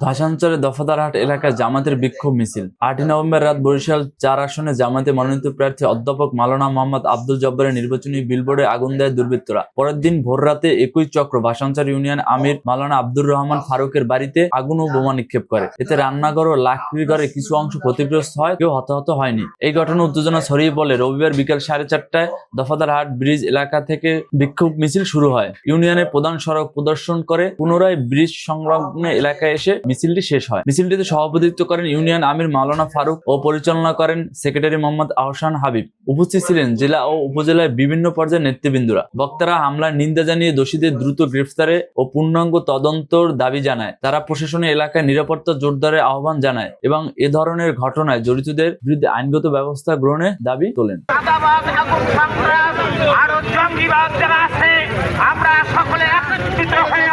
ভাষাঞ্চলে দফাদারহাট এলাকায় জামাতের বিক্ষোভ মিছিল। আটই নভেম্বর রাত বরিশাল চার আসনে জামাতে মনোনীত প্রার্থী অধ্যাপক মালানা মোহাম্মদ আব্দুল জব্বারের নির্বাচনী বিলবোর্ডে আগুন দেয় দুর্বৃত্তরা। পরের দিন ভোর রাতে একই চক্র ভাষাঞ্চল ইউনিয়ন আমির মালানা আব্দুর রহমান ফারুকের বাড়িতে আগুন ও বোমা নিক্ষেপ করে। এতে রান্নাঘর ও লাকড়ি ঘরে কিছু অংশ ক্ষতিগ্রস্ত হয়, কেউ হতাহত হয়নি। এই ঘটনা উত্তেজনা ছড়িয়ে পড়লে রবিবার বিকেল সাড়ে চারটায় দফাদারহাট ব্রিজ এলাকা থেকে বিক্ষোভ মিছিল শুরু হয়। ইউনিয়নের প্রধান সড়ক প্রদর্শন করে পুনরায় ব্রিজ সংলগ্ন এলাকায় এসে মিছিলটি শেষ হয়। মিছিলটিতে সভাপতিত্ব করেন ইউনিয়ন আমির মাওলানা ফারুক ও পরিচালনা করেন সেক্রেটারি মোহাম্মদ আহসান হাবিব। উপস্থিত ছিলেন জেলা ও উপজেলার বিভিন্ন পর্যায়ের নেতৃবৃন্দরা। বক্তারা হামলার নিন্দা জানিয়ে দোষীদের দ্রুত গ্রেফতারে ও পূর্ণাঙ্গ তদন্তর দাবি জানায়। তারা প্রশাসনের এলাকায় নিরাপত্তা জোরদারের আহ্বান জানায় এবং এ ধরনের ঘটনায় জড়িতদের বিরুদ্ধে আইনগত ব্যবস্থা গ্রহণের দাবি তোলেন। আমরা সকলে একত্রিত হয়ে